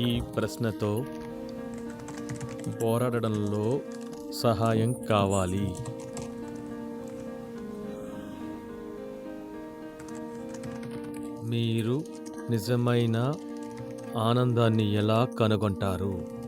ఈ ప్రశ్నతో పోరాడడంలో సహాయం కావాలి. మీరు నిజమైన ఆనందాన్ని ఎలా కనుగొంటారు?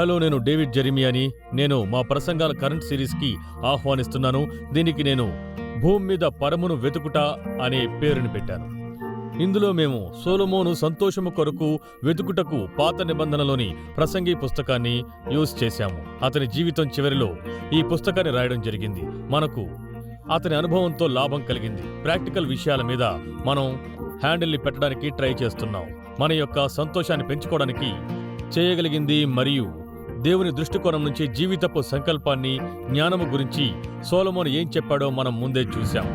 హలో నేను డేవిడ్ జెరిమియాని. నేను మా ప్రసంగాల కరెంట్ సిరీస్కి ఆహ్వానిస్తున్నాను. దీనికి నేను భూమి మీద పరమును వెతుకుట అనే పేరుని పెట్టాను. ఇందులో మేము సోలమోను సంతోషము కొరకు వెతుకుటకు పాత నిబంధనలోని ప్రసంగి పుస్తకాన్ని యూజ్ చేశాము. అతని జీవితం చివరిలో ఈ పుస్తకాన్ని రాయడం జరిగింది. మనకు అతని అనుభవంతో లాభం కలిగింది. ప్రాక్టికల్ విషయాల మీద మనం హ్యాండిల్ని పెట్టడానికి ట్రై చేస్తున్నాం. మన యొక్క సంతోషాన్ని పెంచుకోవడానికి చేయగలిగింది మరియు దేవుని దృష్టికోణం నుంచి జీవితపు సంకల్పాన్ని జ్ఞానము గురించి సోలమోన్ ఏం చెప్పాడో మనం ముందే చూశాం.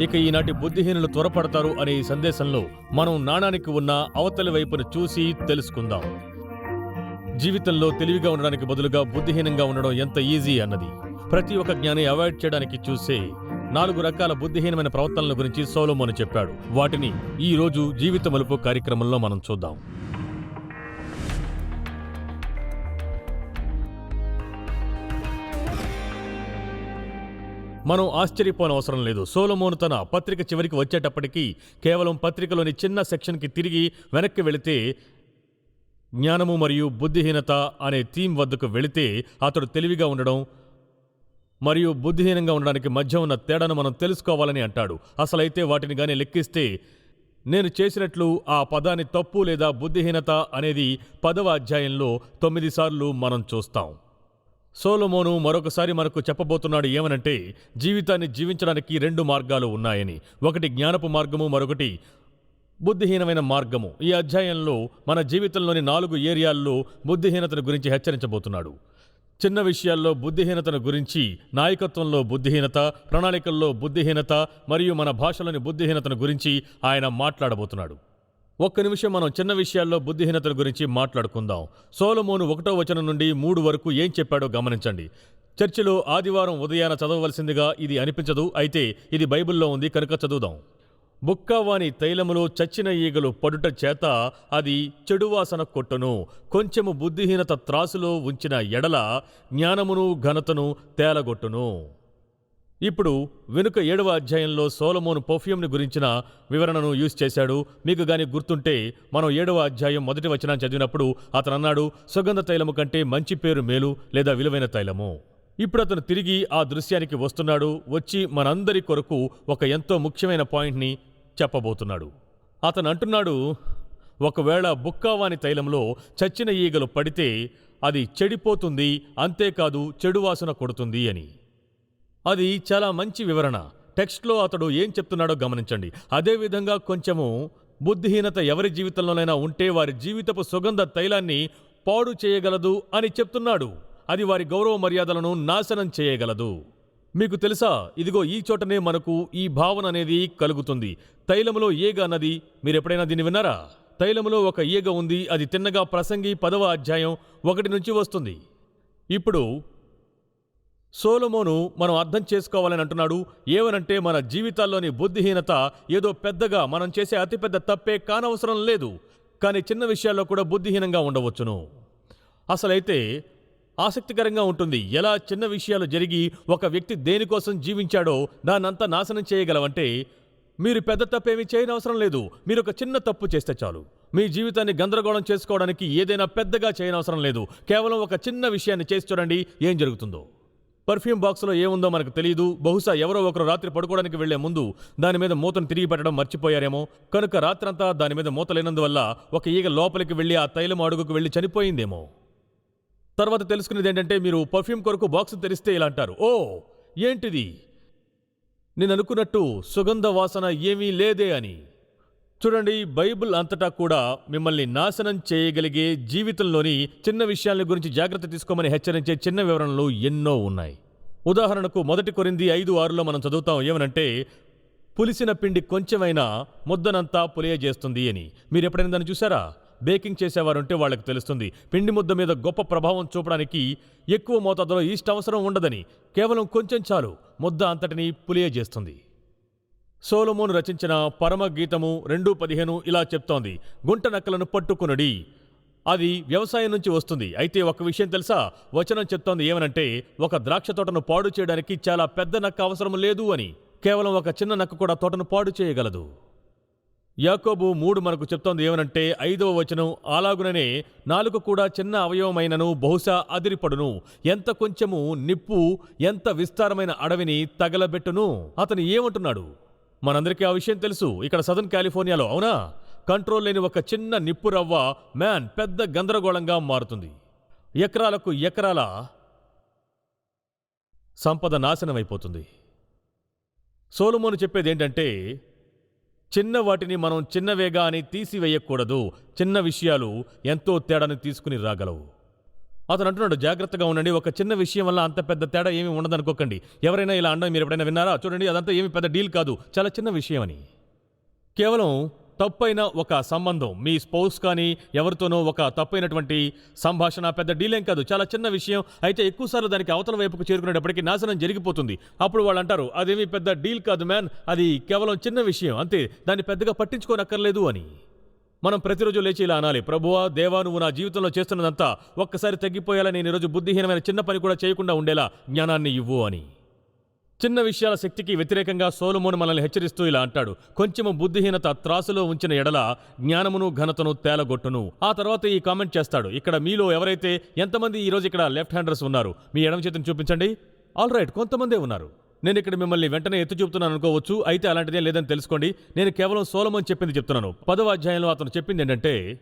ఇక ఈనాటి బుద్ధిహీనులు త్వరపడతారు అనే ఈ సందేశంలో మనం నాణానికి ఉన్న అవతలి వైపును చూసి తెలుసుకుందాం. జీవితంలో తెలివిగా ఉండడానికి బదులుగా బుద్ధిహీనంగా ఉండడం ఎంత ఈజీ అన్నది. ప్రతి ఒక్క జ్ఞాని అవాయిడ్ చేయడానికి చూసే నాలుగు రకాల బుద్ధిహీనమైన ప్రవర్తనల గురించి సోలోమోను చెప్పాడు. వాటిని ఈ రోజు జీవిత మలుపు కార్యక్రమంలో మనం చూద్దాం. మనం ఆశ్చర్యపోనవసరం లేదు. సోలమోను తన పత్రిక చివరికి వచ్చేటప్పటికీ కేవలం పత్రికలోని చిన్న సెక్షన్కి తిరిగి వెనక్కి వెళితే జ్ఞానము మరియు బుద్ధిహీనత అనే థీమ్ వద్దకు వెళితే అతడు తెలివిగా ఉండడం మరియు బుద్ధిహీనంగా ఉండడానికి మధ్య ఉన్న తేడాను మనం తెలుసుకోవాలని అంటాడు. అసలైతే వాటిని కానీ లెక్కిస్తే నేను చేసినట్లు ఆ పదాన్ని తప్పు లేదా బుద్ధిహీనత అనేది పదవ అధ్యాయంలో తొమ్మిది సార్లు మనం చూస్తాం. సోలోమోను మరొకసారి మనకు చెప్పబోతున్నాడు ఏమనంటే జీవితాన్ని జీవించడానికి రెండు మార్గాలు ఉన్నాయని. ఒకటి జ్ఞానపు మార్గము మరొకటి బుద్ధిహీనమైన మార్గము. ఈ అధ్యాయంలో మన జీవితంలోని నాలుగు ఏరియాల్లో బుద్ధిహీనతను గురించి హెచ్చరించబోతున్నాడు. చిన్న విషయాల్లో బుద్ధిహీనతను గురించి నాయకత్వంలో బుద్ధిహీనత ప్రణాళికల్లో బుద్ధిహీనత మరియు మన భాషలోని బుద్ధిహీనతను గురించి ఆయన మాట్లాడబోతున్నాడు. ఒక్క నిమిషం మనం చిన్న విషయాల్లో బుద్ధిహీనతల గురించి మాట్లాడుకుందాం. సోలమోను ఒకటో వచనం నుండి మూడు వరకు ఏం చెప్పాడో గమనించండి. చర్చిలో ఆదివారం ఉదయాన చదవవలసిందిగా ఇది అనిపించదు. అయితే ఇది బైబిల్లో ఉంది. కనుక చదువుదాం. బుక్కవాని తైలములో చచ్చిన ఈగలు పడుట చేత అది చెడువాసన కొట్టును. కొంచెము బుద్ధిహీనత త్రాసులో ఉంచిన ఎడల జ్ఞానమును ఘనతను తేలగొట్టును. ఇప్పుడు వెనుక ఏడవ అధ్యాయంలో సోలమోను పర్ఫ్యూమ్ని గురించిన వివరణను యూజ్ చేశాడు. మీకు గాని గుర్తుంటే మనం ఏడవ అధ్యాయం మొదటి వచనం చదివినప్పుడు అతను అన్నాడు సుగంధ తైలము కంటే మంచి పేరు మేలు లేదా విలువైన తైలము? ఇప్పుడు అతను తిరిగి ఆ దృశ్యానికి వస్తున్నాడు. వచ్చి మనందరి కొరకు ఒక ఎంతో ముఖ్యమైన పాయింట్ని చెప్పబోతున్నాడు. అతను అంటున్నాడు ఒకవేళ బుక్కావాని తైలంలో చచ్చిన ఈగలు పడితే అది చెడిపోతుంది అంతేకాదు చెడు వాసన కొడుతుంది అని. అది చాలా మంచి వివరణ. టెక్స్ట్లో అతడు ఏం చెప్తున్నాడో గమనించండి. అదేవిధంగా కొంచెము బుద్ధిహీనత ఎవరి జీవితంలోనైనా ఉంటే వారి జీవితపు సుగంధ తైలాన్ని పాడు చేయగలదు అని చెప్తున్నాడు. అది వారి గౌరవ మర్యాదలను నాశనం చేయగలదు. మీకు తెలుసా? ఇదిగో ఈ చోటనే మనకు ఈ భావన అనేది కలుగుతుంది. తైలములో ఈగ అన్నది మీరు ఎప్పుడైనా దీన్ని విన్నారా? తైలములో ఒక ఈగ ఉంది అది తిన్నగా ప్రసంగి పదవ అధ్యాయం ఒకటి నుంచి వస్తుంది. ఇప్పుడు సోలమోను మనం అర్థం చేసుకోవాలని అంటున్నాడు. ఏమనంటే మన జీవితాల్లోని బుద్ధిహీనత ఏదో పెద్దగా మనం చేసే అతిపెద్ద తప్పే కానవసరం లేదు. కానీ చిన్న విషయాల్లో కూడా బుద్ధిహీనంగా ఉండవచ్చును. అసలైతే ఆసక్తికరంగా ఉంటుంది ఎలా చిన్న విషయాలు జరిగి ఒక వ్యక్తి దేనికోసం జీవించాడో దాన్నంతా నాశనం చేయగలవంటే మీరు పెద్ద తప్పేమీ చేయనవసరం లేదు. మీరు ఒక చిన్న తప్పు చేస్తే చాలు. మీ జీవితాన్ని గందరగోళం చేసుకోవడానికి ఏదైనా పెద్దగా చేయనవసరం లేదు. కేవలం ఒక చిన్న విషయాన్ని చేసి చూడండి ఏం జరుగుతుందో. పర్ఫ్యూమ్ బాక్స్లో ఏముందో మనకు తెలియదు బహుశా ఎవరో ఒకరు రాత్రి పడుకోవడానికి వెళ్ళే ముందు దాని మీద మూతను తిరిగి పెట్టడం మర్చిపోయారేమో. కనుక రాత్రంతా దాని మీద మూత లేనందువల్ల ఒక ఈగ లోపలికి వెళ్ళి ఆ తైలం అడుగుకు వెళ్ళి చనిపోయిందేమో. తర్వాత తెలుసుకునేది ఏంటంటే మీరు పర్ఫ్యూమ్ కొరకు బాక్స్ తెరిస్తే ఇలా అంటారు. ఓ! ఏంటిది? నేను అనుకున్నట్టు సుగంధ వాసన ఏమీ లేదే అని. చూడండి బైబిల్ అంతటా కూడా మిమ్మల్ని నాశనం చేయగలిగే జీవితంలోని చిన్న విషయాల గురించి జాగ్రత్త తీసుకోమని హెచ్చరించే చిన్న వివరణలు ఎన్నో ఉన్నాయి. ఉదాహరణకు మొదటి కొరింది ఐదు ఆరులో మనం చదువుతాం ఏమనంటే పులిసిన పిండి కొంచెమైనా ముద్దనంతా పులియజేస్తుంది అని. మీరు ఎప్పుడైనా దాన్ని చూసారా? బేకింగ్ చేసేవారుంటే వాళ్ళకి తెలుస్తుంది. పిండి ముద్ద మీద గొప్ప ప్రభావం చూపడానికి ఎక్కువ మోతాదులో ఈస్ట్ అవసరం ఉండదని. కేవలం కొంచెం చాలు ముద్ద అంతటిని పులియజేస్తుంది సోలమోను రచించిన పరమ గీతము రెండు పదిహేను ఇలా చెప్తోంది. గుంట నక్కలను పట్టుకునుడి. అది వ్యవసాయం నుంచి వస్తుంది. అయితే ఒక విషయం తెలుసా? వచనం చెప్తోంది ఏమనంటే ఒక ద్రాక్ష తోటను పాడు చేయడానికి చాలా పెద్ద నక్క అవసరం లేదు అని. కేవలం ఒక చిన్న నక్క కూడా తోటను పాడు చేయగలదు. యాకోబు మూడు మనకు చెప్తోంది ఏమనంటే ఐదవ వచనం అలాగుననే నాలుగు కూడా చిన్న అవయవమైనను బహుశా అదిరిపడును. ఎంత కొంచెము నిప్పు ఎంత విస్తారమైన అడవిని తగలబెట్టును. అతను ఏమంటున్నాడు? మనందరికీ ఆ విషయం తెలుసు. ఇక్కడ సదర్న్ కాలిఫోర్నియాలో అవునా? కంట్రోల్ లేని ఒక చిన్న నిప్పు రవ్వ మ్యాన్ పెద్ద గందరగోళంగా మారుతుంది. ఎకరాలకు ఎకరాల సంపద నాశనమైపోతుంది. సోలుమోను చెప్పేది ఏంటంటే చిన్న వాటిని మనం చిన్నవేగా అని తీసివేయకూడదు. చిన్న విషయాలు ఎంతో తేడాని తీసుకుని రాగలవు. అతను అంటున్నాడు జాగ్రత్తగా ఉండండి ఒక చిన్న విషయం వల్ల అంత పెద్ద తేడా ఏమీ ఉండదనుకోకండి. ఎవరైనా ఇలా అనడం మీరు ఎప్పుడైనా విన్నారా? చూడండి అదంతా ఏమీ పెద్ద డీల్ కాదు చాలా చిన్న విషయం అని కేవలం తప్పైన ఒక సంబంధం మీ స్పౌస్ కానీ ఎవరితోనో ఒక తప్పైనటువంటి సంభాషణ పెద్ద డీలేం కాదు చాలా చిన్న విషయం. అయితే ఎక్కువసార్లు దానికి అవతల వైపుకు చేరుకునేటప్పటికి నాశనం జరిగిపోతుంది. అప్పుడు వాళ్ళు అంటారు అదేమీ పెద్ద డీల్ కాదు మ్యాన్ అది కేవలం చిన్న విషయం అంతే దాన్ని పెద్దగా పట్టించుకోనక్కర్లేదు అని. మనం ప్రతిరోజు లేచి ఇలా అనాలి. ప్రభువా దేవా నువ్వు నా జీవితంలో చేస్తున్నదంతా ఒక్కసారి తగ్గిపోయేలా నేను ఈరోజు బుద్ధిహీనమైన చిన్న పని కూడా చేయకుండా ఉండేలా జ్ఞానాన్ని ఇవ్వు అని. చిన్న విషయాల శక్తికి వ్యతిరేకంగా సోలమోను మనల్ని హెచ్చరిస్తూ ఇలా అంటాడు. కొంచెము బుద్ధిహీనత త్రాసులో ఉంచిన ఎడల జ్ఞానమును ఘనతను తేలగొట్టును. ఆ తర్వాత ఈ కామెంట్ చేస్తాడు. ఇక్కడ మీలో ఎవరైతే ఎంతమంది ఈ రోజు ఇక్కడ లెఫ్ట్ హ్యాండర్స్ ఉన్నారు మీ ఎడమ చేతిని చూపించండి. ఆల్ రైట్ కొంతమందే ఉన్నారు. నేను ఇక్కడ మిమ్మల్ని వెంటనే ఎత్తు చూపుతున్నాను అనుకోవచ్చు. అయితే అలాంటిదే లేదని తెలుసుకోండి. నేను కేవలం సోలమోన్ చెప్పింది చెప్తున్నాను. పదవ అధ్యాయంలో అతను చెప్పింది ఏంటంటే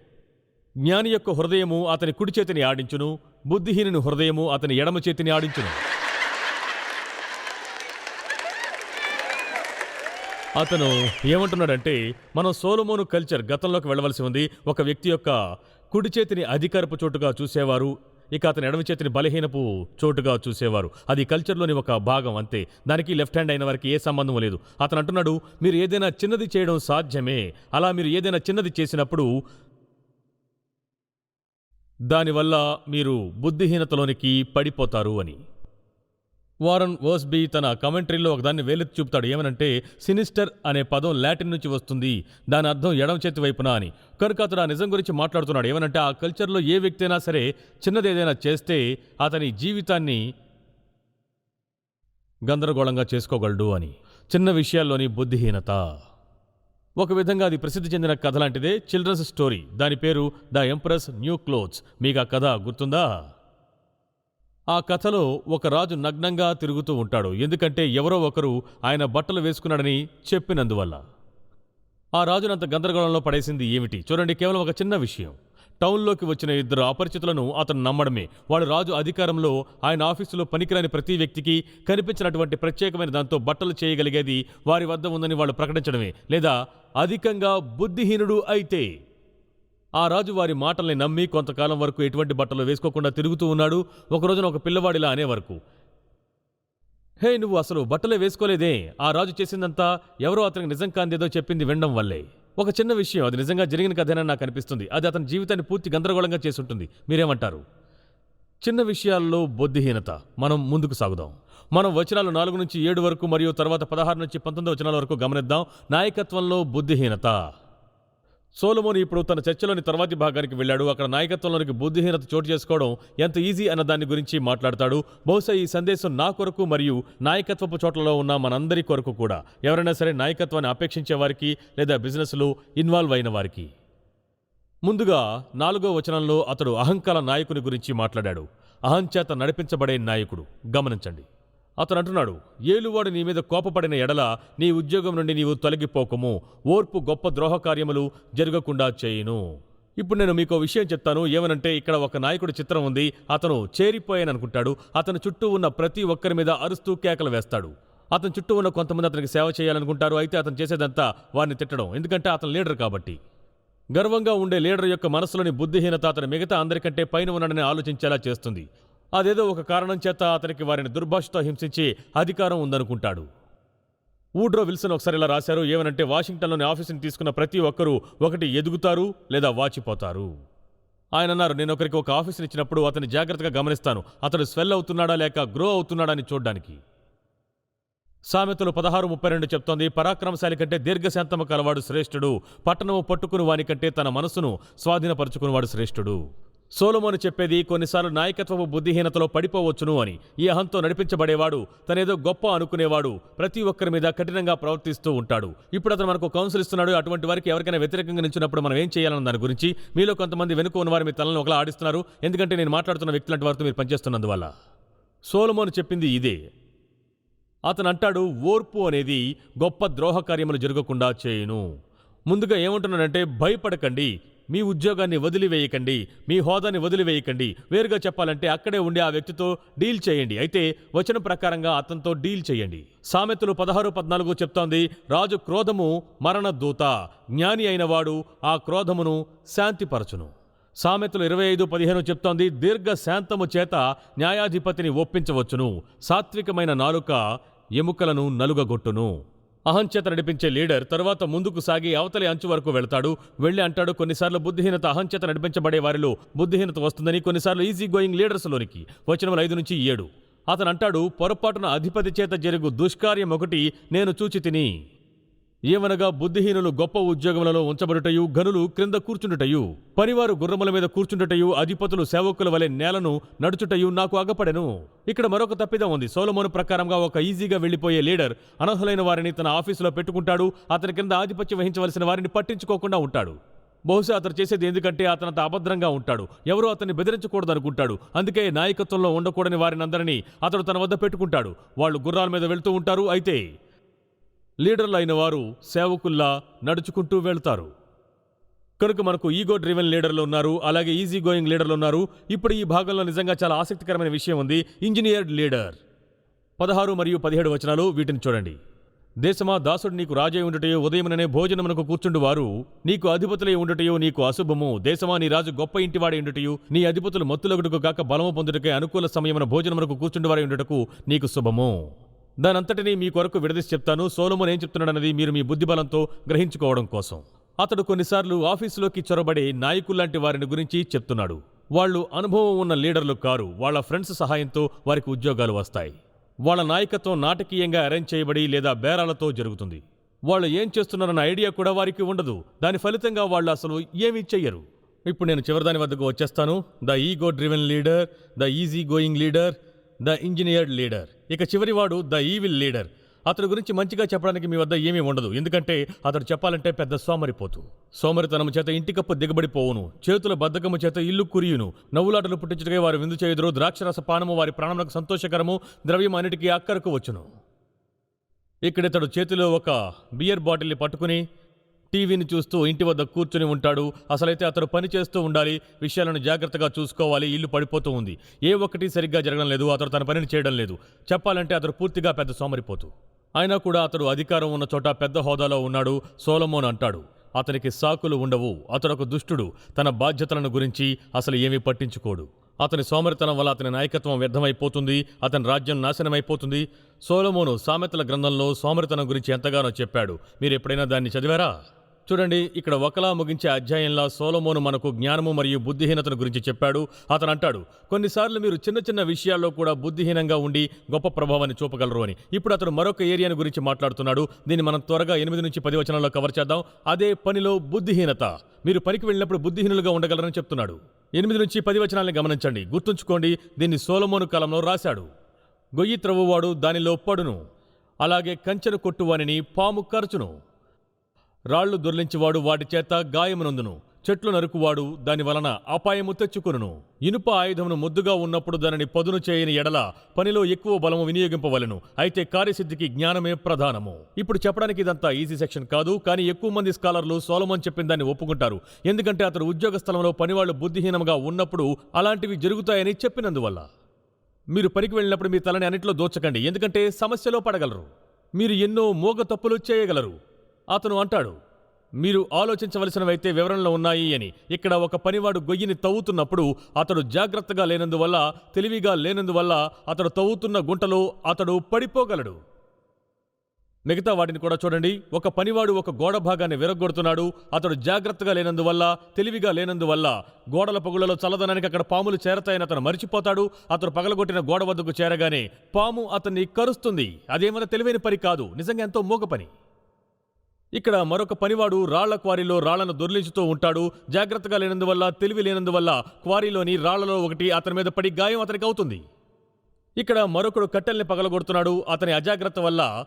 జ్ఞాని యొక్క హృదయము అతని కుడి చేతిని ఆడించును బుద్ధిహీనుని హృదయము అతని ఎడమ చేతిని ఆడించును. అతను ఏమంటున్నాడంటే మనం సోలమోను కల్చర్ గతంలోకి వెళ్ళవలసి ఉంది. ఒక వ్యక్తి యొక్క కుడి చేతిని అధికారపు చోటుగా చూసేవారు. ఇక అతని ఎడమ చేతిని బలహీనపు చోటుగా చూసేవారు. అది కల్చర్లోని ఒక భాగం అంతే. దానికి లెఫ్ట్ హ్యాండ్ అయిన వారికి ఏ సంబంధం లేదు. అతను అంటున్నాడు మీరు ఏదైనా చిన్నది చేయడం సాధ్యమే. అలా మీరు ఏదైనా చిన్నది చేసినప్పుడు దానివల్ల మీరు బుద్ధిహీనతలోనికి పడిపోతారు అని. వారన్ వర్స్బీ తన కమెంటరీలో ఒకదాన్ని వేలెత్తి చూపుతాడు. ఏమనంటే సినిస్టర్ అనే పదం లాటిన్ నుంచి వస్తుంది. దాని అర్థం ఎడమ చేతి వైపున అని. కనుక అతడు ఆ నిజం గురించి మాట్లాడుతున్నాడు. ఏమనంటే ఆ కల్చర్లో ఏ వ్యక్తి అయినా సరే చిన్నదేదైనా చేస్తే అతని జీవితాన్ని గందరగోళంగా చేసుకోగలడు అని. చిన్న విషయాల్లోని బుద్ధిహీనత. ఒక విధంగా అది ప్రసిద్ధి చెందిన కథ లాంటిదే చిల్డ్రన్స్ స్టోరీ. దాని పేరు ద ఎంప్రెస్ న్యూ క్లోత్స్. మీకు ఆ కథ గుర్తుందా? ఆ కథలో ఒక రాజు నగ్నంగా తిరుగుతూ ఉంటాడు. ఎందుకంటే ఎవరో ఒకరు ఆయన బట్టలు వేసుకున్నాడని చెప్పినందువల్ల. ఆ రాజునంత గందరగోళంలో పడేసింది ఏమిటి? చూడండి కేవలం ఒక చిన్న విషయం. టౌన్లోకి వచ్చిన ఇద్దరు అపరిచితులను అతను నమ్మడమే. వాడు రాజు అధికారంలో ఆయన ఆఫీసులో పనికిరాని ప్రతి వ్యక్తికి కనిపించినటువంటి ప్రత్యేకమైన దాంతో బట్టలు చేయగలిగేది వారి వద్ద ఉందని వాళ్ళు ప్రకటించడమే. లేదా అధికంగా బుద్ధిహీనుడు అయితే ఆ రాజు వారి మాటల్ని నమ్మి కొంతకాలం వరకు ఎటువంటి బట్టలు వేసుకోకుండా తిరుగుతూ ఉన్నాడు. ఒక రోజున ఒక పిల్లవాడిలా అనే వరకు. హే నువ్వు అసలు బట్టలే వేసుకోలేదే. ఆ రాజు చేసిందంతా ఎవరో అతనికి నిజం కాందేదో చెప్పింది వినడం వల్లే. ఒక చిన్న విషయం అది నిజంగా జరిగిన కథేనని నాకు అనిపిస్తుంది. అది అతని జీవితాన్ని పూర్తి గందరగోళంగా చేసుంటుంది మీరేమంటారు? చిన్న విషయాల్లో బుద్ధిహీనత మనం ముందుకు సాగుదాం. మనం వచనాలు నాలుగు నుంచి ఏడు వరకు మరియు తర్వాత పదహారు నుంచి పంతొమ్మిది వచనాల వరకు గమనిద్దాం. నాయకత్వంలో బుద్ధిహీనత. సోలమోని ఇప్పుడు తన చర్చలోని తర్వాతి భాగానికి వెళ్ళాడు. అక్కడ నాయకత్వంలోనికి బుద్ధిహీనత చోటు చేసుకోవడం ఎంత ఈజీ అన్న దాని గురించి మాట్లాడతాడు. బహుశా ఈ సందేశం నా కొరకు మరియు నాయకత్వపు చోట్లలో ఉన్న మనందరి కొరకు కూడా. ఎవరైనా సరే నాయకత్వాన్ని అపేక్షించే వారికి లేదా బిజినెస్లో ఇన్వాల్వ్ అయిన వారికి. ముందుగా నాలుగో వచనంలో అతడు అహంకార నాయకుని గురించి మాట్లాడాడు. అహంచేత నడిపించబడే నాయకుడు. గమనించండి. అతను అంటున్నాడు ఏలువాడు నీ మీద కోపపడిన ఎడల నీ ఉద్యోగం నుండి నీవు తొలగిపోకము. ఓర్పు గొప్ప ద్రోహ కార్యములు జరగకుండా చేయును. ఇప్పుడు నేను మీకు విషయం చెప్తాను. ఏమనంటే ఇక్కడ ఒక నాయకుడి చిత్రం ఉంది. అతను చేరిపోయాననుకుంటాడు. అతని చుట్టూ ఉన్న ప్రతి ఒక్కరి మీద అరుస్తూ కేకలు వేస్తాడు. అతని చుట్టూ ఉన్న కొంతమంది అతనికి సేవ చేయాలనుకుంటారు. అయితే అతను చేసేదంతా వారిని తిట్టడం. ఎందుకంటే అతను లీడర్ కాబట్టి. గర్వంగా ఉండే లీడర్ యొక్క మనసులోని బుద్ధిహీనత అతను మిగతా అందరికంటే పైన ఉన్నాడని ఆలోచించేలా చేస్తుంది. అదేదో ఒక కారణం చేత అతనికి వారిని దుర్భాషతో హింసించి అధికారం ఉందనుకుంటాడు. ఊడ్రో విల్సన్ ఒకసారి ఇలా రాశారు ఏమనంటే వాషింగ్టన్లోని ఆఫీసుని తీసుకున్న ప్రతి ఒక్కరూ ఒకటి ఎదుగుతారు లేదా వాచిపోతారు. ఆయన అన్నారు నేను ఒకరికి ఒక ఆఫీసుని ఇచ్చినప్పుడు అతన్ని జాగ్రత్తగా గమనిస్తాను. అతడు స్వెల్ అవుతున్నాడా లేక గ్రో అవుతున్నాడా అని చూడ్డానికి. సామెతలు పదహారు ముప్పై రెండు చెప్తోంది పరాక్రమశాలి కంటే దీర్ఘశాంతము కలవాడు శ్రేష్ఠుడు పట్టణము పట్టుకుని వానికంటే తన మనసును స్వాధీనపరుచుకునివాడు శ్రేష్ఠుడు. సోలమోను చెప్పేది కొన్నిసార్లు నాయకత్వపు బుద్ధిహీనతలో పడిపోవచ్చును అని. ఈ అహంతో నడిపించబడేవాడు తనేదో గొప్ప అనుకునేవాడు ప్రతి ఒక్కరి మీద కఠినంగా ప్రవర్తిస్తూ ఉంటాడు. ఇప్పుడు అతను మనకు కౌన్సిల్ ఇస్తున్నాడు అటువంటి వారికి ఎవరికైనా వ్యతిరేకంగా నిలిచినప్పుడు మనం ఏం చేయాలన్న దాని గురించి మీలో కొంతమంది వెనుక ఉన్నవారు మీ తలను ఒకలా ఆడిస్తున్నారు. ఎందుకంటే నేను మాట్లాడుతున్న వ్యక్తులంటి వారితో మీరు పనిచేస్తున్నందువల్ల. సోలమోను చెప్పింది ఇదే. అతను అంటాడు ఓర్పు అనేది గొప్ప ద్రోహ కార్యములు జరగకుండా చేయును. ముందుగా ఏమంటున్నాడంటే భయపడకండి మీ ఉద్యోగాన్ని వదిలివేయకండి మీ హోదాని వదిలివేయకండి. వేరుగా చెప్పాలంటే అక్కడే ఉండి ఆ వ్యక్తితో డీల్ చేయండి. అయితే వచనం ప్రకారంగా అతనితో డీల్ చేయండి. సామెతలు పదహారు పద్నాలుగు చెప్తోంది రాజు క్రోధము మరణ దూత జ్ఞాని అయినవాడు ఆ క్రోధమును శాంతిపరచును. సామెతలు ఇరవై ఐదు పదిహేను చెప్తోంది దీర్ఘ శాంతము చేత న్యాయాధిపతిని ఒప్పించవచ్చును. సాత్వికమైన నాలుక ఎముకలను నలుగగొట్టును. అహంచేత నడిపించే లీడర్ తరువాత ముందుకు సాగి అవతలి అంచు వరకు వెళ్తాడు. వెళ్ళి అంటాడు కొన్నిసార్లు బుద్ధిహీనత అహంచేత నడిపించబడే వారిలో బుద్ధిహీనత వస్తుందని కొన్నిసార్లు ఈజీ గోయింగ్ లీడర్స్లోనికి వచనములు ఐదు నుంచి ఏడు. అతను అంటాడు పొరపాటున అధిపతి చేత జరుగు దుష్కార్యం ఒకటి నేను చూచి తిని ఏమనగా బుద్ధిహీనులు గొప్ప ఉద్యోగములలో ఉంచబడుటయు గనులు క్రింద కూర్చుండుటయు పనివారు గుర్రముల మీద కూర్చుండుటయు అధిపతులు సేవకుల వలె నేలను నడుచుటయు నాకు అగపడెను ఇక్కడ మరొక తప్పిదం ఉంది. సోలమోను ప్రకారంగా ఒక ఈజీగా వెళ్ళిపోయే లీడర్ అనర్హులైన వారిని తన ఆఫీసులో పెట్టుకుంటాడు. అతని కింద ఆధిపత్యం వహించవలసిన వారిని పట్టించుకోకుండా ఉంటాడు. బహుశా అతను చేసేది ఎందుకంటే అతనంత అభద్రంగా ఉంటాడు. ఎవరూ అతన్ని బెదిరించకూడదు అనుకుంటాడు అందుకే నాయకత్వంలో ఉండకూడని వారిని అందరినీ అతడు తన వద్ద పెట్టుకుంటాడు. వాళ్ళు గుర్రాల మీద వెళ్తూ ఉంటారు. అయితే లీడర్లు వారు సేవకుల్లా నడుచుకుంటూ వెళ్తారు. కనుక మనకు ఈగో డ్రివెన్ లీడర్లు ఉన్నారు అలాగే ఈజీ గోయింగ్ లీడర్లు ఉన్నారు. ఇప్పుడు ఈ భాగంలో నిజంగా చాలా ఆసక్తికరమైన విషయం ఉంది. Engineered leader. పదహారు మరియు పదిహేడు వచనాలు వీటిని చూడండి. దేశమా దాసుడు నీకు రాజై ఉండటయో ఉదయముననే భోజనమునకు కూర్చుండు వారు నీకు అధిపతులై ఉండటయో నీకు అశుభము. దేశమా నీ రాజు గొప్ప ఇంటివాడై ఉండుటయు నీ అధిపతులు మత్తులగుటకు కాక బలము పొందుటకై అనుకూల సమయమున భోజనమునకు కూర్చుండువారై ఉండుటకు నీకు శుభము. దానంతటినీ మీ కొరకు విడదీసి చెప్తాను. సోలమోన్ ఏం చెప్తున్నాడన్నది మీరు మీ బుద్ధిబలంతో గ్రహించుకోవడం కోసం. అతడు కొన్నిసార్లు ఆఫీసులోకి చొరబడే నాయకుల్లాంటి వారిని గురించి చెప్తున్నాడు. వాళ్ళు అనుభవం ఉన్న లీడర్లు కారు. వాళ్ళ ఫ్రెండ్స్ సహాయంతో వారికి ఉద్యోగాలు వస్తాయి. వాళ్ళ నాయకత్వం నాటకీయంగా అరేంజ్ చేయబడి లేదా బేరాలతో జరుగుతుంది. వాళ్ళు ఏం చేస్తున్నారన్న ఐడియా కూడా వారికి ఉండదు. దాని ఫలితంగా వాళ్ళు అసలు ఏమీ చెయ్యరు. ఇప్పుడు నేను చివరిదాని వద్దకు వచ్చేస్తాను. The ego driven leader the easy going leader the engineered leader. ఇక చివరివాడు ద ఈవిల్ లీడర్. అతడి గురించి మంచిగా చెప్పడానికి మీ వద్ద ఏమీ ఉండదు. ఎందుకంటే అతడు చెప్పాలంటే పెద్ద సోమరిపోతు. సోమరితనము చేత ఇంటికప్పు దిగబడిపోవును. చేతుల బద్ధకము చేత ఇల్లు కురియును. నవ్వులాటలు పుట్టించుటకే వారు విందు చేయుదురు. ద్రాక్షరస పానము వారి ప్రాణములకు సంతోషకరము. ద్రవ్యం అన్నిటికీ అక్కరకు వచ్చును. ఇక్కడితడు చేతిలో ఒక బియర్ బాటిల్ని పట్టుకుని టీవీని చూస్తూ ఇంటి వద్ద కూర్చుని ఉంటాడు. అసలైతే అతడు పని చేస్తూ ఉండాలి. విషయాలను జాగ్రత్తగా చూసుకోవాలి. ఇల్లు పడిపోతూ ఉంది. ఏ ఒక్కటి సరిగ్గా జరగడం లేదు. అతడు తన పనిని చేయడం లేదు. చెప్పాలంటే అతడు పూర్తిగా పెద్ద సోమరిపోతూ. అయినా కూడా అతడు అధికారం ఉన్న చోట పెద్ద హోదాలో ఉన్నాడు. సోలమోన్ అంటాడు. అతనికి సాకులు ఉండవు. అతడొక దుష్టుడు. తన బాధ్యతలను గురించి అసలు ఏమీ పట్టించుకోడు. అతని సోమరితనం వల్ల అతని నాయకత్వం వ్యర్థమైపోతుంది. అతని రాజ్యం నాశనమైపోతుంది. సోలమోను సామెతల గ్రంథంలో సోమరితనం గురించి ఎంతగానో చెప్పాడు. మీరు ఎప్పుడైనా దాన్ని చదివారా? చూడండి ఇక్కడ ఒకలా ముగించే అధ్యాయంలో సోలమోను మనకు జ్ఞానము మరియు బుద్ధిహీనతను గురించి చెప్పాడు. అతను అంటాడు కొన్నిసార్లు మీరు చిన్న చిన్న విషయాల్లో కూడా బుద్ధిహీనంగా ఉండి గొప్ప ప్రభావాన్ని చూపగలరు అని. ఇప్పుడు అతను మరొక ఏరియాను గురించి మాట్లాడుతున్నాడు. దీన్ని మనం త్వరగా ఎనిమిది నుంచి పది వచనాల్లో కవర్ చేద్దాం. అదే పనిలో బుద్ధిహీనత. మీరు పనికి వెళ్ళినప్పుడు బుద్ధిహీనులుగా ఉండగలరని చెప్తున్నాడు. ఎనిమిది నుంచి పది వచనాలను గమనించండి. గుర్తుంచుకోండి దీన్ని సోలమోను కాలంలో రాశాడు. గొయ్యి త్రవ్వువాడు దానిలో పడును. అలాగే కంచెను కొట్టువానిని పాము ఖర్చును రాళ్ళు దొర్లించివాడు వాటి చేత గాయమునందును. చెట్లు నరుకువాడు దాని వలన అపాయము తెచ్చుకొనును. ఇనుప ఆయుధమును ముద్దుగా ఉన్నప్పుడు దానిని పదును చేయని ఎడల పనిలో ఎక్కువ బలము వినియోగింపవలెను. అయితే కార్యసిద్ధికి జ్ఞానమే ప్రధానము. ఇప్పుడు చెప్పడానికి ఇదంతా ఈజీ సెక్షన్ కాదు కానీ ఎక్కువ మంది స్కాలర్లు సోలమన్ చెప్పిన దాన్ని ఒప్పుకుంటారు. ఎందుకంటే అతడు ఉద్యోగ స్థలంలో పనివాళ్ళు బుద్ధిహీనంగా ఉన్నప్పుడు అలాంటివి జరుగుతాయని చెప్పినందువల్ల. మీరు పనికి వెళ్ళినప్పుడు మీ తలని అన్నింటిలో దోచకండి ఎందుకంటే సమస్యలో పడగలరు. మీరు ఎన్నో మోగ తప్పులు చేయగలరు. అతను అంటాడు మీరు ఆలోచించవలసినవైతే వివరణలో ఉన్నాయి అని. ఇక్కడ ఒక పనివాడు గొయ్యిని తవ్వుతున్నప్పుడు అతడు జాగ్రత్తగా లేనందువల్ల తెలివిగా లేనందువల్ల అతడు తవ్వుతున్న గుంటలో అతడు పడిపోగలడు. మిగతా వాటిని కూడా చూడండి. ఒక పనివాడు ఒక గోడ భాగాన్ని విరగొడుతున్నాడు అతడు జాగ్రత్తగా లేనందువల్ల తెలివిగా లేనందువల్ల గోడల పగులలో చల్లదనానికి అక్కడ పాములు చేరతాయని అతను మరిచిపోతాడు. అతను పగలగొట్టిన గోడ వద్దకు చేరగానే పాము అతన్ని కరుస్తుంది. అదేమైనా తెలివైన పని కాదు. నిజంగా ఎంతో మూగ పని. ఇక్కడ మరొక పనివాడు రాళ్ళ క్వారీలో రాళ్ళను దొర్లించుతూ ఉంటాడు. జాగ్రత్తగా లేనందువల్ల తెలివి లేనందువల్ల క్వారీలోని రాళ్ళలో ఒకటి అతని మీద పడి గాయం అతనికి అవుతుంది. ఇక్కడ మరొకడు కట్టెల్ని పగలగొడుతున్నాడు. అతని అజాగ్రత్త వల్ల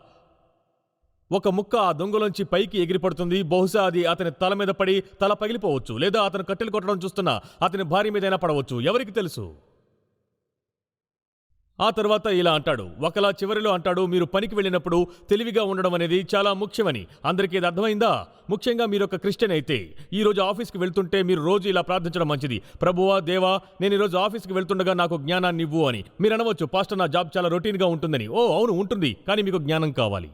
ఒక ముక్క ఆ దొంగలోంచి పైకి ఎగిరిపడుతుంది. బహుశా అది అతని తల మీద పడి తల పగిలిపోవచ్చు లేదా అతను కట్టెలు కొట్టడం చూస్తున్నా అతని భార్య మీదైనా పడవచ్చు. ఎవరికి తెలుసు? ఆ తర్వాత ఇలా అంటాడు. ఒకలా చివరిలో అంటాడు మీరు పనికి వెళ్ళినప్పుడు తెలివిగా ఉండడం అనేది చాలా ముఖ్యమని. అందరికీ ఇది అర్థమైందా? ముఖ్యంగా మీరు ఒక క్రిస్టియన్ అయితే ఈ రోజు ఆఫీస్కి వెళ్తుంటే మీరు రోజు ఇలా ప్రార్థించడం మంచిది. ప్రభువా దేవా నేను ఈరోజు ఆఫీస్కి వెళ్తుండగా నాకు జ్ఞానాన్ని ఇవ్వు అని. మీరు అనవచ్చు పాస్టర్ నా జాబ్ చాలా రొటీన్గా ఉంటుందని. ఓ అవును ఉంటుంది. కానీ మీకు జ్ఞానం కావాలి.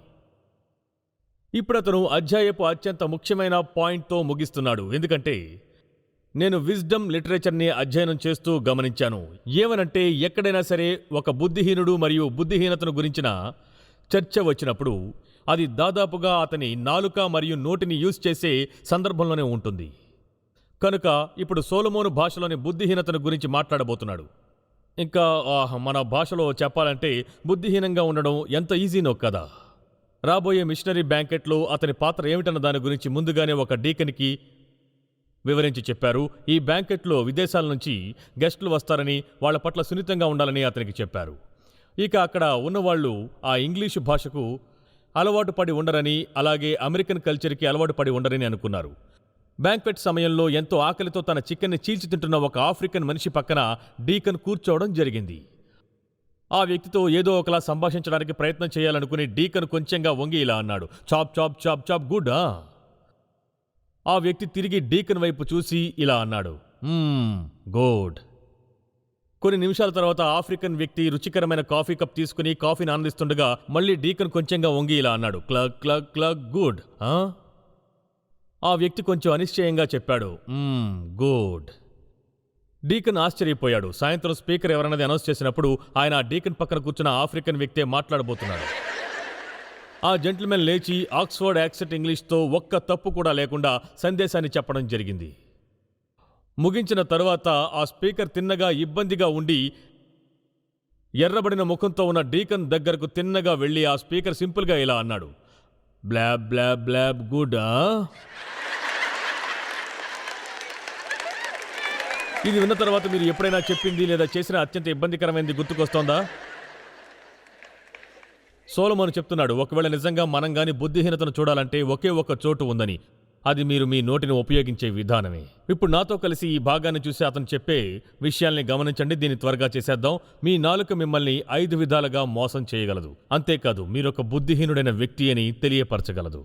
ఇప్పుడు అతను అధ్యాయపు అత్యంత ముఖ్యమైన పాయింట్తో ముగిస్తున్నాడు. ఎందుకంటే నేను విజ్డమ్ లిటరేచర్ని అధ్యయనం చేస్తూ గమనించాను. ఏమనంటే ఎక్కడైనా సరే ఒక బుద్ధిహీనుడు మరియు బుద్ధిహీనతను గురించిన చర్చ వచ్చినప్పుడు అది దాదాపుగా అతని నాలుక మరియు నోటిని యూజ్ చేసే సందర్భంలోనే ఉంటుంది. కనుక ఇప్పుడు సోలమోను భాషలోని బుద్ధిహీనతను గురించి మాట్లాడబోతున్నాడు. ఇంకా మన భాషలో చెప్పాలంటే బుద్ధిహీనంగా ఉండడం ఎంత ఈజీనో కదా. రాబోయే మిషనరీ బ్యాంకెట్లో అతని పాత్ర ఏమిటన్న దాని గురించి ముందుగానే ఒక డీకన్కి వివరించి చెప్పారు. ఈ బ్యాంకెట్లో విదేశాల నుంచి గెస్టులు వస్తారని వాళ్ళ పట్ల సున్నితంగా ఉండాలని అతనికి చెప్పారు. ఇక అక్కడ ఉన్నవాళ్ళు ఆ ఇంగ్లీషు భాషకు అలవాటు పడి ఉండరని అలాగే అమెరికన్ కల్చర్కి అలవాటు పడి ఉండరని అనుకున్నారు. బ్యాంక్వెట్ సమయంలో ఎంతో ఆకలితో తన చికెన్ని చీల్చి తింటున్న ఒక ఆఫ్రికన్ మనిషి పక్కన డీకన్ కూర్చోవడం జరిగింది. ఆ వ్యక్తితో ఏదో ఒకలా సంభాషించడానికి ప్రయత్నం చేయాలనుకుని డీకన్ కొంచెంగా వంగి ఇలా అన్నాడు. Chop chop chop chop good ఆ వ్యక్తి తిరిగి డీకన్ వైపు చూసి ఇలా అన్నాడు. గోడ్. కొన్ని నిమిషాల తర్వాత ఆఫ్రికన్ వ్యక్తి రుచికరమైన కాఫీ కప్ తీసుకుని కాఫీని ఆనందిస్తుండగా మళ్ళీ డీకన్ కొంచెంగా వంగి ఇలా అన్నాడు. క్లగ్ క్లగ్ క్లగ్ గుడ్ ఆ? వ్యక్తి కొంచెం అనిశ్చయంగా చెప్పాడు. గుడ్. డీకన్ ఆశ్చర్యపోయాడు. సాయంత్రం స్పీకర్ ఎవరన్నది అనౌన్స్ చేసినప్పుడు ఆయన ఆ డీకన్ పక్కన కూర్చున్న ఆఫ్రికన్ వ్యక్తే మాట్లాడబోతున్నాడు. ఆ జెంటిల్మెన్ లేచి ఆక్స్ఫర్డ్ యాక్సెంట్ ఇంగ్లీష్తో ఒక్క తప్పు కూడా లేకుండా సందేశాన్ని చెప్పడం జరిగింది. ముగించిన తరువాత ఆ స్పీకర్ తిన్నగా ఇబ్బందిగా ఉండి ఎర్రబడిన ముఖంతో ఉన్న డీకన్ దగ్గరకు తిన్నగా వెళ్ళి ఆ స్పీకర్ సింపుల్గా ఇలా అన్నాడు. బ్లాబ్ బ్లాబ్ బ్లాబ్ గుడ్ ఇది విన్న తర్వాత మీరు ఎప్పుడైనా చెప్పింది లేదా చేసిన అత్యంత ఇబ్బందికరమైనది గుర్తుకొస్తోందా? సోలమోను చెప్తున్నాడు ఒకవేళ నిజంగా మనం గాని బుద్ధిహీనతను చూడాలంటే ఒకే ఒక్క చోటు ఉందని. అది మీరు మీ నోటిని ఉపయోగించే విధానమే. ఇప్పుడు నాతో కలిసి ఈ భాగాన్ని చూసి అతను చెప్పే విషయాల్ని గమనించండి దీన్ని త్వరగా చేసేద్దాం. మీ నాలుక మిమ్మల్ని ఐదు విధాలుగా మోసం చేయగలదు. అంతేకాదు మీరొక బుద్ధిహీనుడైన వ్యక్తి అని తెలియపరచగలదు.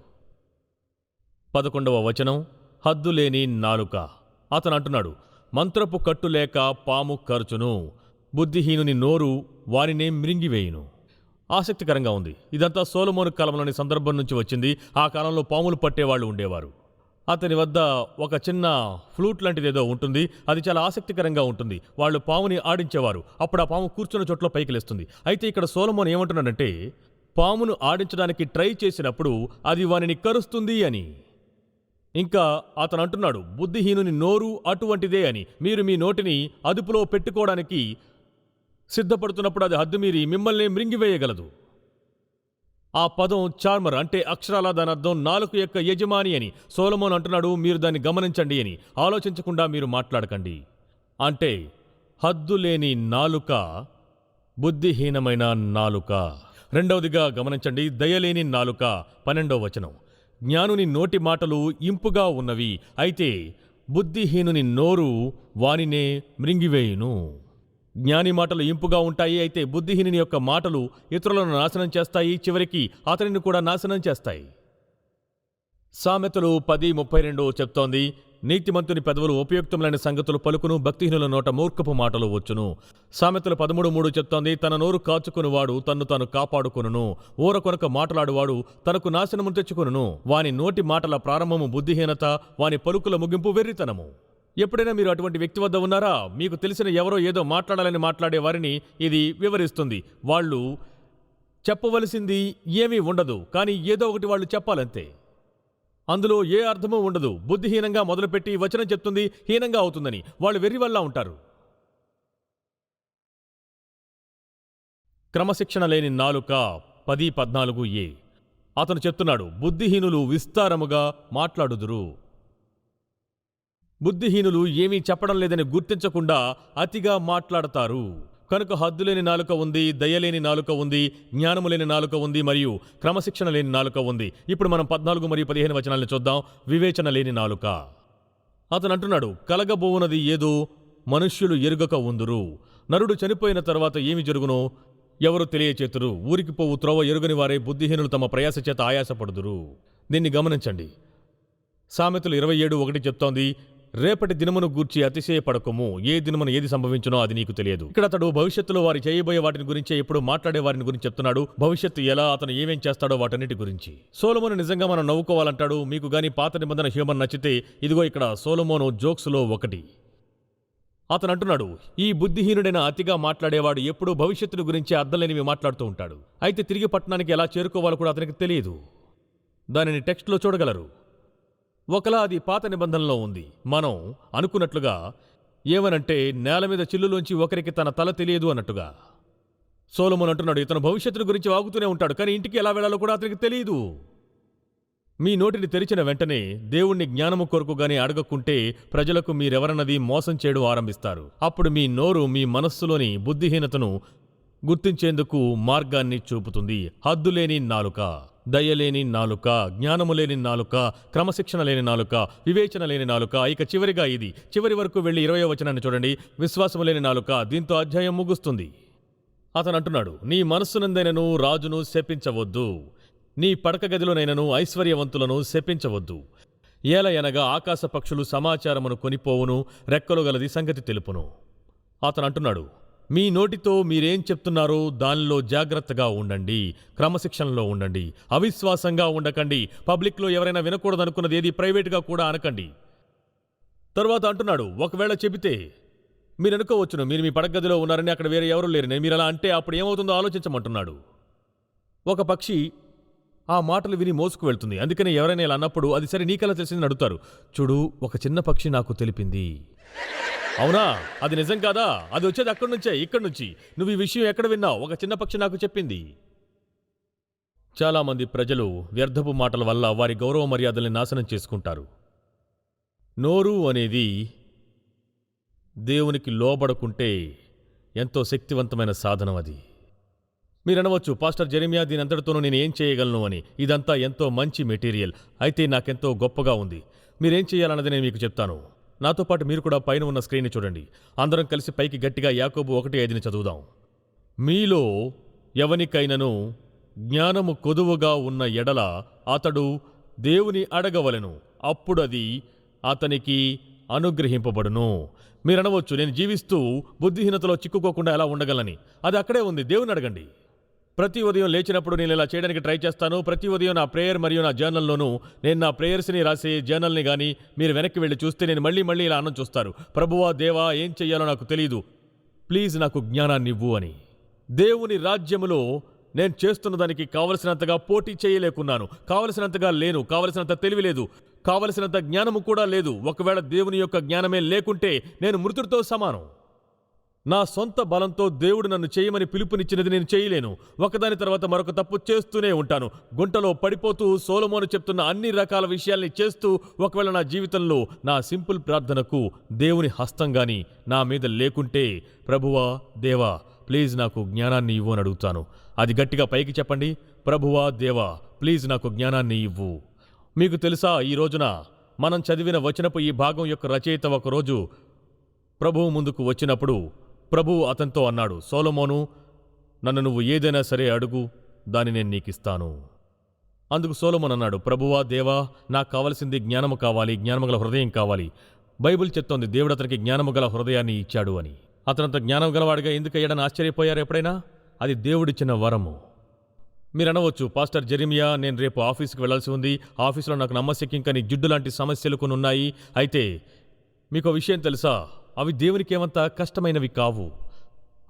పదకొండవ వచనం హద్దులేని నాలుక. అతను అంటున్నాడు మంత్రపు కట్టు లేక పాము ఖర్చును బుద్ధిహీనుని నోరు వారినే మృంగివేయును. ఆసక్తికరంగా ఉంది. ఇదంతా సోలమోను కాలంలోని సందర్భం నుంచి వచ్చింది. ఆ కాలంలో పాములు పట్టేవాళ్ళు ఉండేవారు. అతని వద్ద ఒక చిన్న ఫ్లూట్ లాంటిది ఏదో ఉంటుంది. అది చాలా ఆసక్తికరంగా ఉంటుంది. వాళ్ళు పాముని ఆడించేవారు. అప్పుడు ఆ పాము కూర్చున్న చోట్ల పైకి లేస్తుంది. అయితే ఇక్కడ సోలమోన్ ఏమంటున్నాడంటే పామును ఆడించడానికి ట్రై చేసినప్పుడు అది వానిని కరుస్తుంది అని. ఇంకా అతను అంటున్నాడు బుద్ధిహీనుని నోరు అటువంటిదే అని. మీరు మీ నోటిని అదుపులో పెట్టుకోవడానికి సిద్ధపడుతున్నప్పుడు అది హద్దుమీరి మిమ్మల్ని మృంగివేయగలదు. ఆ పదం చార్మర్ అంటే అక్షరాల దాని అర్థం నాలుక యొక్క యజమాని అని సోలమోన్ అంటున్నాడు మీరు దాన్ని గమనించండి అని. ఆలోచించకుండా మీరు మాట్లాడకండి. అంటే హద్దు లేని నాలుక బుద్ధిహీనమైన నాలుక. రెండవదిగా గమనించండి దయలేని నాలుక. పన్నెండవ వచనం. జ్ఞానుని నోటి మాటలు ఇంపుగా ఉన్నవి అయితే బుద్ధిహీనుని నోరు వానినే మృంగివేయును. జ్ఞాని మాటలు ఇంపుగా ఉంటాయి అయితే బుద్ధిహీనుని యొక్క మాటలు ఇతరులను నాశనం చేస్తాయి చివరికి అతనిని కూడా నాశనం చేస్తాయి. సామెతలు పది ముప్పై రెండు చెప్తోంది నీతిమంతుని పెదవులు ఉపయుక్తములైన సంగతులు పలుకును భక్తిహీనుల నోట మూర్ఖపు మాటలు వచ్చును. సామెతలు పదమూడు మూడు చెప్తోంది తన నోరు కాచుకునివాడు తన్ను తాను కాపాడుకును ఊర కొనక మాట్లాడువాడు తనకు నాశనము తెచ్చుకును వాని నోటి మాటల ప్రారంభము బుద్ధిహీనత వాని పలుకుల ముగింపు వెర్రితనము. ఎప్పుడైనా మీరు అటువంటి వ్యక్తి వద్ద ఉన్నారా? మీకు తెలిసిన ఎవరో ఏదో మాట్లాడాలని మాట్లాడే వారిని ఇది వివరిస్తుంది. వాళ్ళు చెప్పవలసింది ఏమీ ఉండదు కానీ ఏదో ఒకటి వాళ్ళు చెప్పాలంతే. అందులో ఏ అర్థమూ ఉండదు. బుద్ధిహీనంగా మొదలుపెట్టి వచనం చెప్తుంది హీనంగా అవుతుందని. వాళ్ళు వెర్రి వల్ల ఉంటారు. క్రమశిక్షణ లేని నాలుక పది పద్నాలుగు ఏ. అతను చెప్తున్నాడు బుద్ధిహీనులు విస్తారముగా మాట్లాడుదురు. బుద్ధిహీనులు ఏమీ చెప్పడం లేదని గుర్తించకుండా అతిగా మాట్లాడతారు. కనుక హద్దులేని నాలుక ఉంది దయలేని నాలుక ఉంది జ్ఞానము లేని నాలుక ఉంది మరియు క్రమశిక్షణ లేని నాలుక ఉంది. ఇప్పుడు మనం పద్నాలుగు మరియు పదిహేను వచనాలను చూద్దాం. వివేచన లేని నాలుక. అతను అంటున్నాడు కలగబోవునది ఏదో మనుష్యులు ఎరుగక ఉందురు. నరుడు చనిపోయిన తర్వాత ఏమి జరుగునో? ఎవరు తెలియచేతురు? ఊరికి పోవు త్రోవ ఎరుగని వారే బుద్ధిహీనులు తమ ప్రయాస చేత ఆయాసపడుదురు. దీన్ని గమనించండి. సామెతలు ఇరవై ఏడు ఒకటి చెప్తోంది రేపటి దినమును గూర్చి అతిశయపడకము. ఏ దినమున ఏది సంభవించునో అది నీకు తెలియదు. ఇక్కడ అతడు భవిష్యత్తులో వారి చేయబోయే వాటిని గురించి ఎప్పుడు మాట్లాడే వారిని గురించి చెప్తున్నాడు. భవిష్యత్తు ఎలా అతను ఏమేం చేస్తాడో వాటన్నిటి గురించి. సోలమోను నిజంగా మనం నవ్వుకోవాలంటాడు. మీకు గాని పాత నిబంధన హ్యూమన్ నచ్చితే ఇదిగో ఇక్కడ సోలమోను జోక్స్లో ఒకటి. అతను అంటున్నాడు ఈ బుద్ధిహీనుడైన అతిగా మాట్లాడేవాడు ఎప్పుడూ భవిష్యత్తును గురించి అర్థం లేనివి మాట్లాడుతూ ఉంటాడు. అయితే తిరిగి పట్టణానికి ఎలా చేరుకోవాలో కూడా అతనికి తెలియదు. దానిని టెక్స్ట్లో చూడగలరు. ఒకలా అది పాత నిబంధనలో ఉంది. మనం అనుకున్నట్లుగా ఏమనంటే నేల మీద చిల్లులోంచి ఒకరికి తన తల తెలియదు అన్నట్టుగా. సోలమోన్ అంటున్నాడు ఇతను భవిష్యత్తును గురించి వాగుతూనే ఉంటాడు కానీ ఇంటికి ఎలా వెళ్ళాలో కూడా అతనికి తెలియదు. మీ నోటిని తెరిచిన వెంటనే దేవుణ్ణి జ్ఞానము కొరకు గాని అడగకుంటే ప్రజలకు మీరెవరన్నది మోసం చేయడం ఆరంభిస్తారు. అప్పుడు మీ నోరు మీ మనస్సులోని బుద్ధిహీనతను గుర్తించేందుకు మార్గాన్ని చూపుతుంది. హద్దులేని నాలుక. దయలేని నాలుక జ్ఞానము లేని నాలుక క్రమశిక్షణ లేని నాలుక వివేచన లేని నాలుక. ఇక చివరిగా ఇది. చివరి వరకు వెళ్ళి ఇరవై వచనాన్ని చూడండి. విశ్వాసము లేని నాలుక. దీంతో అధ్యాయం ముగుస్తుంది. అతను అంటున్నాడు నీ మనస్సునందైనను రాజును శపించవద్దు. నీ పడక గదిలోనైనను ఐశ్వర్యవంతులను శపించవద్దు. ఏలయనగా ఆకాశ పక్షులు సమాచారమును కొనిపోవును రెక్కలు గలది సంగతి తెలుపును. అతను అంటున్నాడు మీ నోటితో మీరేం చెప్తున్నారో దానిలో జాగ్రత్తగా ఉండండి క్రమశిక్షణలో ఉండండి అవిశ్వాసంగా ఉండకండి పబ్లిక్లో ఎవరైనా వినకూడదనుకున్నది ఏది ప్రైవేట్గా కూడా అనకండి. తర్వాత అంటున్నాడు ఒకవేళ చెబితే మీరు అనుకోవచ్చును మీరు మీ పడగదిలో ఉన్నారని అక్కడ వేరే ఎవరు లేరని మీరు అలా అంటే అప్పుడు ఏమవుతుందో ఆలోచించమంటున్నాడు. ఒక పక్షి ఆ మాటలు విని మోసుకు వెళ్తుంది అందుకని ఎవరైనా ఇలా అన్నప్పుడు అది సరే నీకెలా తెలిసిందని అడుగుతారు చూడు ఒక చిన్న పక్షి నాకు తెలిపింది. అవునా? అది నిజం కాదా? అది వచ్చేది అక్కడి నుంచే ఇక్కడి నుంచి. నువ్వు ఈ విషయం ఎక్కడ విన్నావు? ఒక చిన్న పక్షి నాకు చెప్పింది. చాలామంది ప్రజలు వ్యర్థపు మాటల వల్ల వారి గౌరవ మర్యాదల్ని నాశనం చేసుకుంటారు. నోరు అనేది దేవునికి లోబడకుంటే ఎంతో శక్తివంతమైన సాధనం అది. మీరనవచ్చు పాస్టర్ జెరిమియా దీని అంతటితోనూ నేను ఏం చేయగలను అని. ఇదంతా ఎంతో మంచి మెటీరియల్. అయితే నాకెంతో గొప్పగా ఉంది. మీరేం చేయాలన్నది నేను మీకు చెప్తాను. నాతో పాటు మీరు కూడా పైన ఉన్న స్క్రీన్ని చూడండి. అందరం కలిసి పైకి గట్టిగా యాకోబు ఒకటి ఐదుని చదువుదాం. మీలో ఎవనికైనను జ్ఞానము కొదువుగా ఉన్న ఎడల అతడు దేవుని అడగవలెను. అప్పుడది అతనికి అనుగ్రహింపబడును. మీరనవచ్చు నేను జీవిస్తూ బుద్ధిహీనతలో చిక్కుకోకుండా ఎలా ఉండగలని? అది అక్కడే ఉంది దేవుని అడగండి. ప్రతి ఉదయం లేచినప్పుడు నేను ఇలా చేయడానికి ట్రై చేస్తాను. ప్రతి ఉదయం నా ప్రేయర్ మరియు నా జర్నల్లోనూ నేను నా ప్రేయర్స్ని రాసే జర్నల్ని కానీ మీరు వెనక్కి వెళ్ళి చూస్తే నేను మళ్ళీ మళ్ళీ ఇలా అన్నం చూస్తారు. ప్రభువా దేవా ఏం చెయ్యాలో నాకు తెలియదు ప్లీజ్ నాకు జ్ఞానాన్ని ఇవ్వు అని. దేవుని రాజ్యములో నేను చేస్తున్న దానికి కావలసినంతగా పోటీ చేయలేకున్నాను. కావలసినంతగా లేను. కావలసినంత తెలివి లేదు. కావలసినంత జ్ఞానము కూడా లేదు. ఒకవేళ దేవుని యొక్క జ్ఞానమే లేకుంటే నేను మృతుడితో సమానం. నా సొంత బలంతో దేవుడు నన్ను చేయమని పిలుపునిచ్చినది నేను చేయలేను. ఒకదాని తర్వాత మరొక తప్పు చేస్తూనే ఉంటాను. గుంటలో పడిపోతూ సోలమోను చెప్తున్న అన్ని రకాల విషయాల్ని చేస్తూ ఒకవేళ నా జీవితంలో నా సింపుల్ ప్రార్థనకు దేవుని హస్తం గాని నా మీద లేకుంటే ప్రభువా దేవా ప్లీజ్ నాకు జ్ఞానాన్ని ఇవ్వు అని అడుగుతాను. అది గట్టిగా పైకి చెప్పండి. ప్రభువా దేవా ప్లీజ్ నాకు జ్ఞానాన్ని ఇవ్వు. మీకు తెలుసా ఈ రోజున మనం చదివిన వచనపు ఈ భాగం యొక్క రచయిత ఒకరోజు ప్రభువు ముందుకు వచ్చినప్పుడు ప్రభువు అతనితో అన్నాడు సోలమోను నన్ను నువ్వు ఏదైనా సరే అడుగు దాన్ని నేను నీకిస్తాను. అందుకు సోలమోన్ అన్నాడు ప్రభువా దేవా నాకు కావలసింది జ్ఞానము కావాలి జ్ఞానము గల హృదయం కావాలి. బైబిల్ చెప్తోంది దేవుడు అతనికి జ్ఞానము గల హృదయాన్ని ఇచ్చాడు అని. అతనంత జ్ఞానం గలవాడిగా ఎందుకు అయ్యాడని ఆశ్చర్యపోయారు ఎప్పుడైనా? అది దేవుడిచ్చిన వరము. మీరు అనవచ్చు పాస్టర్ జెరిమియా నేను రేపు ఆఫీస్కి వెళ్ళాల్సి ఉంది. ఆఫీసులో నాకు నమ్మశక్యం కానీ జిడ్డు లాంటి సమస్యలు కొన్ని ఉన్నాయి అయితే మీకు ఒక విషయం తెలుసా? అవి దేవునికేమంత కష్టమైనవి కావు.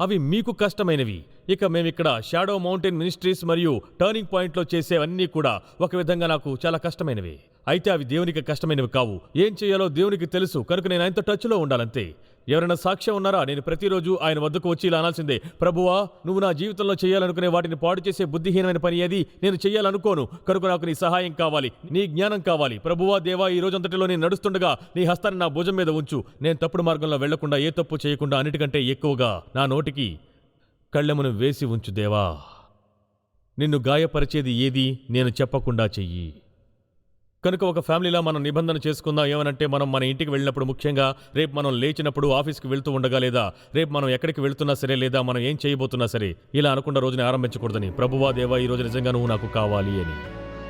అవి మీకు కష్టమైనవి. ఇక మేమిక్కడ షాడో మౌంటైన్ మినిస్ట్రీస్ మరియు టర్నింగ్ పాయింట్లో చేసేవన్నీ కూడా ఒక విధంగా నాకు చాలా కష్టమైనవి. అయితే అవి దేవునికి కష్టమైనవి కావు. ఏం చేయాలో దేవునికి తెలుసు. కనుక నేను ఆయనతో టచ్లో ఉండాలంతే. ఎవరైనా సాక్ష్యం ఉన్నారా? నేను ప్రతిరోజు ఆయన వద్దకు వచ్చి ఇలా అనాల్సిందే. ప్రభువా నువ్వు నా జీవితంలో చేయాలనుకునే వాటిని పాడు చేసే బుద్ధిహీనమైన పని ఏది? నేను చేయాలనుకోను కనుక నాకు నీ సహాయం కావాలి. నీ జ్ఞానం కావాలి. ప్రభువా దేవా ఈ రోజంతటిలో నేను నడుస్తుండగా నీ హస్తాన్ని నా భుజం మీద ఉంచు. నేను తప్పుడు మార్గంలో వెళ్ళకుండా ఏ తప్పు చేయకుండా అన్నిటికంటే ఎక్కువగా నా నోటికి కళ్ళెమును వేసి ఉంచు దేవా. నిన్ను గాయపరిచేది ఏది? నేను చెప్పకుండా చెయ్యి. కనుక ఒక ఫ్యామిలీలా మనం నిబంధన చేసుకుందాం. ఏమనంటే మనం మన ఇంటికి వెళ్ళినప్పుడు ముఖ్యంగా రేపు మనం లేచినప్పుడు ఆఫీస్కి వెళ్తూ ఉండగా లేదా రేపు మనం ఎక్కడికి వెళ్తున్నా సరే లేదా మనం ఏం చేయబోతున్నా సరే ఇలా అనుకున్న రోజుని ఆరంభించకూడదని ప్రభువా దేవా ఈ రోజు నిజంగా నువ్వు నాకు కావాలి అని.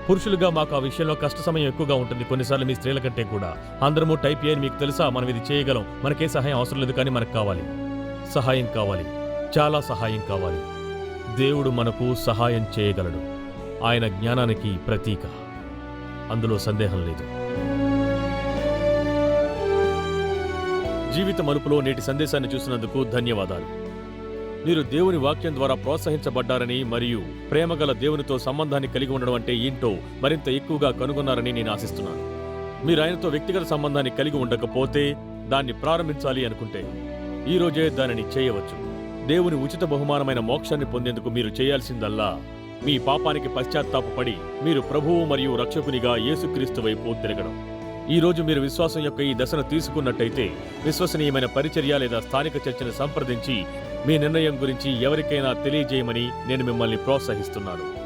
పురుషులుగా మాకు ఆ విషయంలో కష్ట సమయం ఎక్కువగా ఉంటుంది. కొన్నిసార్లు మీ స్త్రీల కంటే కూడా. అందరము టైప్ ఏ అని మీకు తెలుసా? మనం ఇది చేయగలం. మనకే సహాయం అవసరం లేదు కానీ మనకు కావాలి. సహాయం కావాలి. చాలా సహాయం కావాలి. దేవుడు మనకు సహాయం చేయగలడు. ఆయన జ్ఞానానికి ప్రతీక. అందులో సందేహం లేదు. జీవిత మలుపులో నేటి సందేశాన్ని చూసినందుకు ధన్యవాదాలు. మీరు దేవుని వాక్యం ద్వారా ప్రోత్సహించబడ్డారని మరియు ప్రేమగల దేవునితో సంబంధాన్ని కలిగి ఉండడం అంటే ఏంటో మరింత ఎక్కువగా కనుగొన్నారని నేను ఆశిస్తున్నాను. మీరు ఆయనతో వ్యక్తిగత సంబంధాన్ని కలిగి ఉండకపోతే దాన్ని ప్రారంభించాలి అనుకుంటే ఈ రోజే దానిని చేయవచ్చు. దేవుని ఉచిత బహుమానమైన మోక్షాన్ని పొందేందుకు మీరు చేయాల్సిందల్లా మీ పాపానికి పశ్చాత్తాపపడి మీరు ప్రభువు మరియు రక్షకునిగా యేసుక్రీస్తు వైపు తిరగడం. ఈ రోజు మీరు విశ్వాసం యొక్క ఈ దశను తీసుకున్నట్టయితే విశ్వసనీయమైన పరిచర్య లేదా స్థానిక చర్చను సంప్రదించి మీ నిర్ణయం గురించి ఎవరికైనా తెలియజేయమని నేను మిమ్మల్ని ప్రోత్సహిస్తున్నాను.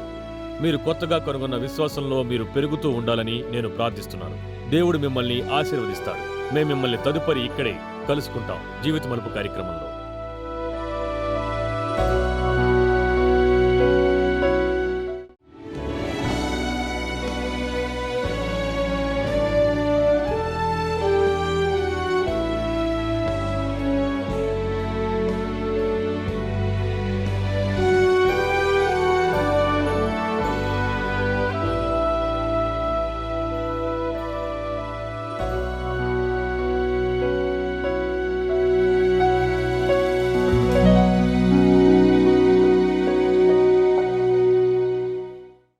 మీరు కొత్తగా కనుగొన్న విశ్వాసంలో మీరు పెరుగుతూ ఉండాలని నేను ప్రార్థిస్తున్నాను. దేవుడు మిమ్మల్ని ఆశీర్వదిస్తాడు. మేము మిమ్మల్ని తదుపరి ఇక్కడే కలుసుకుంటాం. జీవిత మలుపు కార్యక్రమంలో.